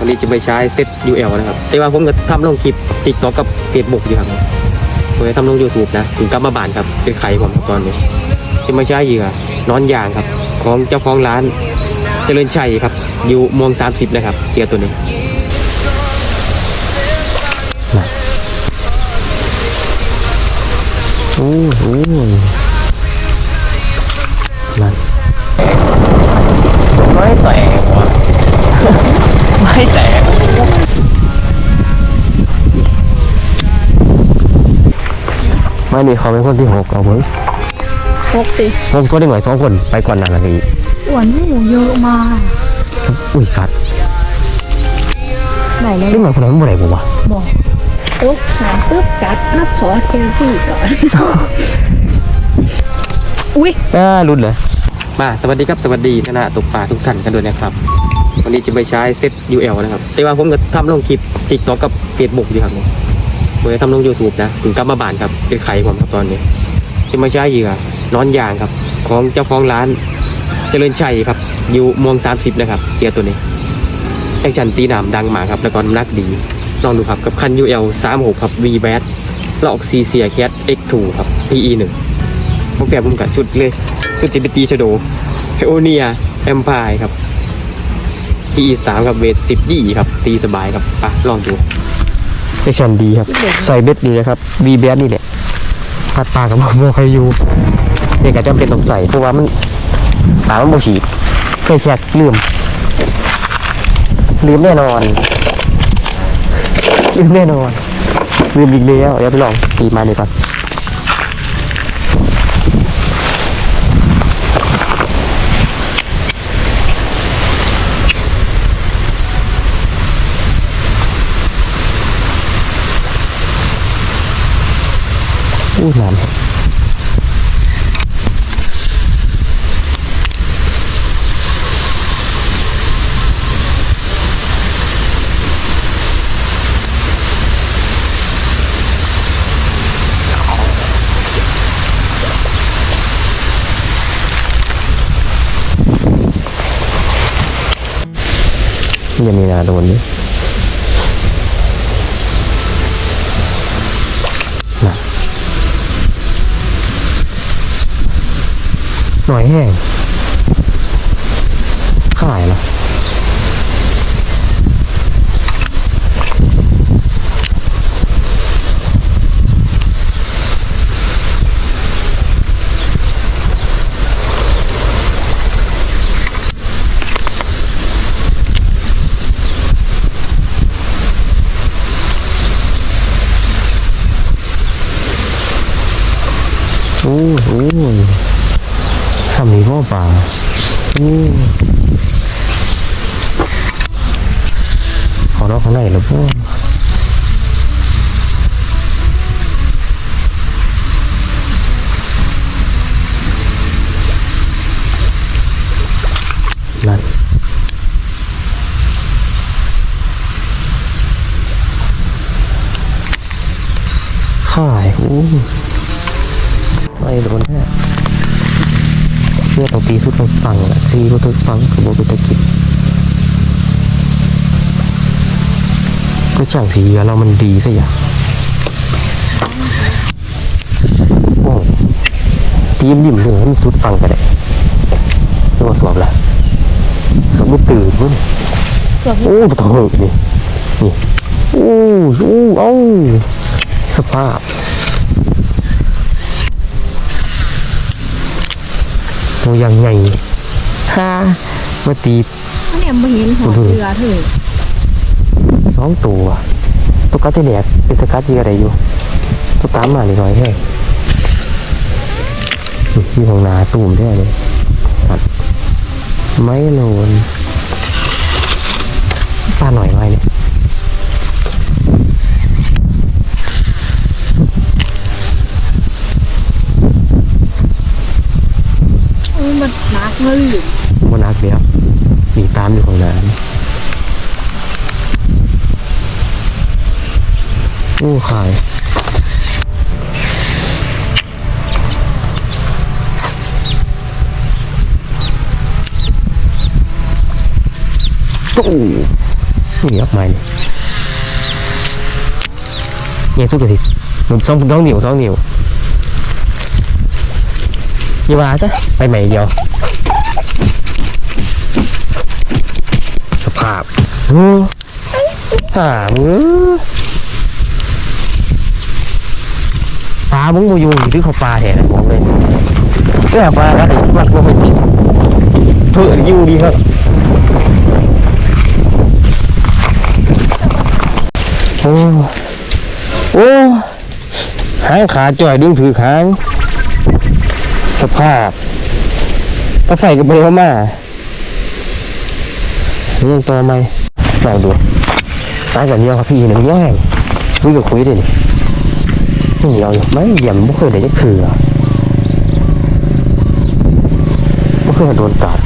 วันนี้จะไปใช้เซต UL นะครับ แต่ว่าผมก็ทำลงคลิปติ๊กต็อกกับเฟซบุ๊กอยู่ครับผมจะทำลง YouTube นะถึงกลับมาบ้านครับเป็นไข่ผมตอนนี้จะมาใช้เหยื่อนอนยางครับ ของเจ้าของร้านเจริญชัยครับ อยู่มอง30นะครับเหยื่อตัวนี้โอ้โหนั่นไม่แตกว่ะ ไม่แตกไม่มีเขาเป็นคนที่หกเอาเว้ยหกสิผมก็ได้หน่อยสองคนไปก่อนหนานาทีอ้วนหมูเยอะมากอุ้ยกัดไหนเลยนี่หมายคนนั้นเมื่อไหร่กูวะบอกโอ๊บสามปึ๊บกัดนับขอเซลฟี่ก่อน อุ้ยอ่ารุนเลยมาสวัสดีครับสวัสดีคณะตกปลาทุกท่านกันด้วยนะครับ วันนี้จะไปใช้เซต UL นะครับ แต่ว่าผมก็ทำลงคลิปติ๊กต็อกกับเฟซบุ๊กอยู่ครับผมจะทำลง YouTube นะถึงกลับมาบ้านครับเป็นไข่ผมครับตอนนี้ จะมาใช้เหยื่อนอนยางครับ ของเจ้าของร้านเจริญชัยครับ อยู่มอง30นะครับเหยื่อตัวนี้แอคชั่นตีหนามดังมาครับ แล้วก็น้ำหนักดีลองดูครับกับคัน UL 36ครับ V b a t ลอก C เซียแคท X2 ครับ PE 1ผมแปลผมกับชุดเลยชุดติดตีชโดเฮโอเนียแอมพายครับ PE 3ครับเวท10ยี่ครับตีสบายครับอะลองดูเซคชันดีครับ ใส่เบ็ดดีนะครับ V b a t นี่แหละพัดปลากับโมใครอยู่เนี่ยก็จำเป็นต้องใส่เพราะว่ามันปลามันโมฉีดเคยแชกลืมลืมแน่นอนลืมแน่นอนลืมอีกแล้วเดี๋ยวไปลองตีมาดีก่อน อู้น้ำยังมีนาโดนนี่ หน่อยแห้งขายเหรอโอ้ยโอ้ยทำนี้พ่อป่า โอ้ยขอร้องข้างในแล้วพ่อนั่นข่ายโอ้ไม่โดนแน่ พื่อต้องตีสุดต้องฟังอะตีก็ต้องฟังคือบอกเป็นตะกิดก็ช่างสีอเรามันดีซะอย่างโอ้ตีมยิ้มเลยให้มันสุดฟังกันเลยตัวสวบละสวบไม่ตื่นเว้ยโอ้ปะเถอะนี่นี่โอ้โอ้เอ้าสภาพ ตัวอย่างใหญ่ฮ่ามาตีอันเนี้ยไม่เห็นหัวเรือเถอะสองตัวตัวกัดที่แหลกเป็นตัวกัดที่อะไรอยู่ตัวตามมาเลยน้อยแค่มีของนาตูมได้เลยครับไม่โลนปลาหน่อยไว้เนี่ย เออมั นักเลยมันนักเดียวมีตามอยู่ของนาโอ้ขายตู้นี่ออกมานี่เนี่ยสุดกสิผมสองสองหนิ้วสองเหนิ้วอย่ว่าซะไปใหม่เดียว สภาพโอ้ห่ามึงปลามึงมาอยู่หรือเขาปลาแทนบอกเลยเรื่องปลาอะไรฟักก็ไม่กินเพื่อนอยู่ดีครับโอ้โอ้หางขาจ่อยดึงถือหางสภาพ ก็ใส่กับเบลมายังตัวไหมลองดูซ้ายกับเดียวครับพี่หนึ่งย่อยวิ่งกับคุยดินี่เหนียวอยู่ไม่เยี่ยมไม่เคยได้จะเถือไม่เคยโดนกัด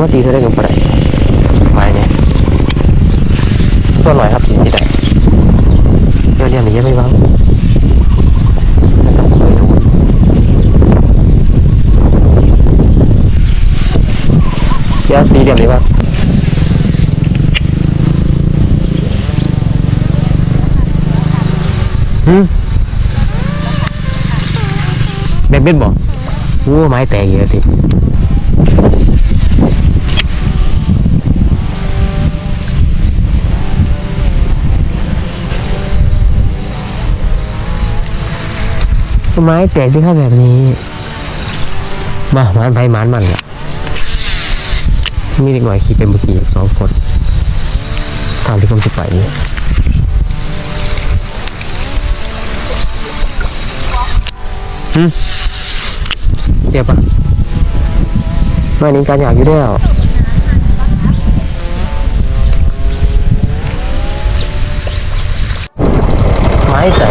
มาตีเธอได้กับปลาไม้เนี่ยส่วนหน่อยครับสีสีแดงเดี๋ยวเรียนนี้ยังไม่บ้างเดี๋ยวตีเรียมนี้บ้างหืมแบบเป็นบอกโอ้ไม้แตกเยอะที ไม้แตกสิครับแบบนี้ มาหมานไปหมานมันอะมีเด็กหน่อยขี่เป็นเมื่อกี้สองคนทางที่ผมจะไปนี่ฮึเดี๋ยวปะมานี้การอยากอยู่แล้วไม้แต่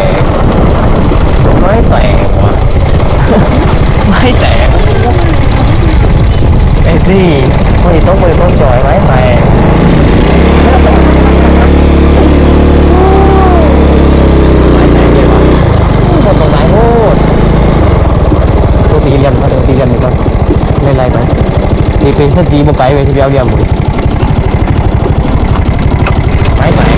ก ไม่แตกว่ะ ไม่แตกไอ้ซี่ คนที่ต้องไปต้นจอยไม้แตกไม้แตกเลยวะหมดตรงไหนโคตรตัวตีเรียมตัวตีเรียมดีกว่าไม่ไรไปนี่เป็นสตีบุกไก่ไปที่เดียวเดียวหมดไม้แตก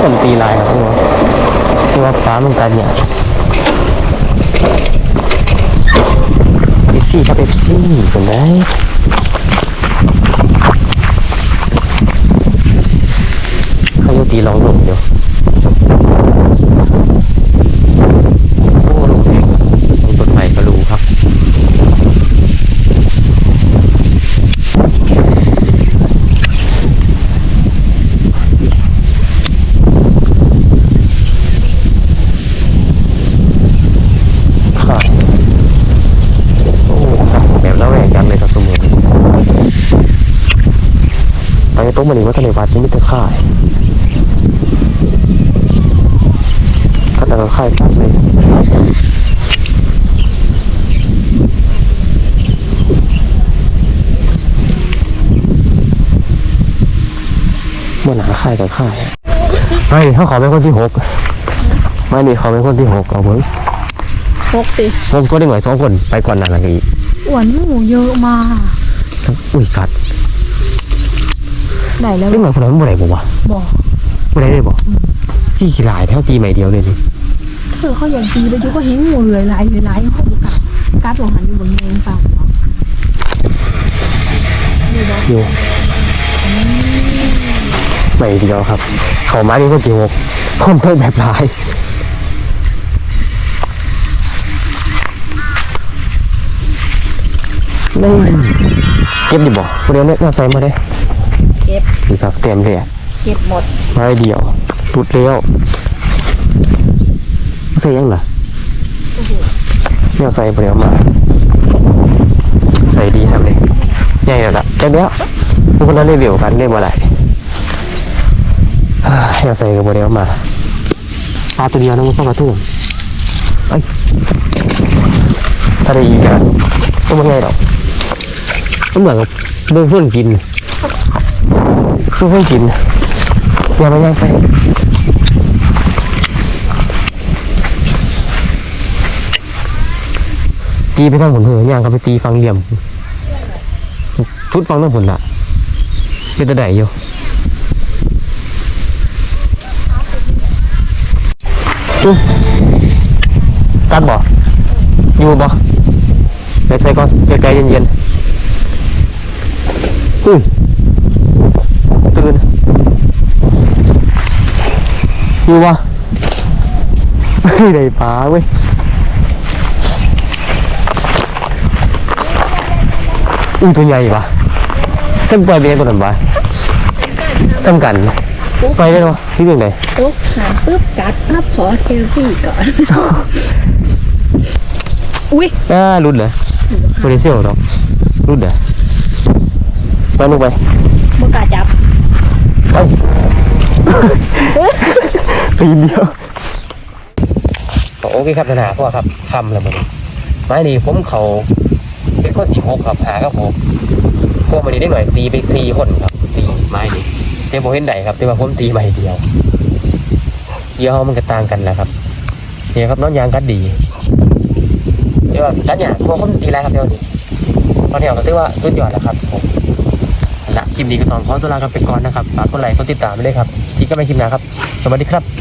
คนตีลายครับทุกคนที่ว่า ฟ้ามันกันเนี่ยเอฟซีครับเอฟซีเป็นได้เขยุตีลองลงเดี๋ยวโอ้ลงเองลงต้นใหม่ก็รู้ครับ ค่ะโอ้ครับแบบแล้วแหวกกันเลยครับสมุนไปโต๊ะ มันนี่ว่าทะเลวัดนี่มีแต่ข่ายก็แต่ก็ข่ายจัดเลยเมื่อหนาข่ายกับข่ายไม่เขาขอเป็นคนที่หกไม่นี่เขาเป็นคนที่หกเอาเพิ่งหกติผมตัวได้หน่อยสองคนไปก่อนหน้านั้นอีกอ้วนหมูเยอะมากอุ้ยกัด ไหนแล้วได้หน่อยคนนั้นบ่ได้บ่วะบอกบ่ได้เลยบ่ที่ขี้ลายแถวตีใหม่เดียวเลยนี่เธอเขาอย่างตีไปยุก็เห็นงูเลยหลายเลยหลายเขาบุกกัดการ์ดของหันอยู่บนเงินเปล่าเนาะนี่บอกอยู่ใหม่เดียวครับ เขามานี่คนที่หกคนเพิ่มแบบหลายนี่เก็บดิบ่คนเดียวเนี่ยน่าใส่มาได้เก็บดีครับเต็มเลยอะเก็บหมดไม้เดียวตุดเลี้ยวใส่ยังล่ะโอ้โหเนี่ยใส่ไปเดียวมา ใส่ดีทำเลยใหญ่แล้วล่ะจังเดียวพวกนั้นได้วิวกันได้เมื่อไหร่เฮ้ยเนี่ยใส่กับเดียวมาปลาตัวเดียวนะมันเข้ากระทุ่มไอ้ยถ้าได้อีกอะก็มันไงหรอกก็เหมือนกับเบื้องต้นกิน เบื้องต้นกินอย่ามาย่างไปตีไปทางผลเหอย่างเขาไปตีฟังเหลี่ยมชุดฟังต้องผลละเป็นตะไดอยู่อื้อตัดบ่อยู่บ่ไปใส่ก่อนใจเย็นๆอุ้ย ตื่นอยู่วะไม่ได้ปลาเว้ยอุ้ยตัวใหญ่ปะฉันปล่อยไปเองตัวนั้นปะสำกันไปได้หรอที่เรื่องไหนปุ๊บหาปุ๊บกัดอัพขอเซลฟี่ก่อน อุ้ยอ่ารุดเหรอไม่ได้เสี่ยวหรอกรุดเหรอไปลูกไปบกล้าจับ ไปปีนเดียวโอเคครับนาพ่อครับคำแล้วมันไม้นี่ผมเขาเป็นคนที่หกครับหาครับผมพวกมันนี่ได้หน่อยตีไปสี่คนครับตีไม้นี่แต่ผมเห็นใดครับแต่ว่าผมตีไม้เดียวเดียมันก็ต่างกันแหละครับเนี่ยครับน้องยางกัดดีเดี๋ยวากัดอย่างพวกเขาตีไรครับเดี๋ยวนี้ตอนนี้ก็ถือว่าสุดยอดแล้วครับผม คลิปนี้ก็ต้องขอตัวลากันไปก่อนนะครับฝากกดไลค์กดติดตามไปเลยครับที่ก็ไม่คลิปหนะครับ สวัสดีครับ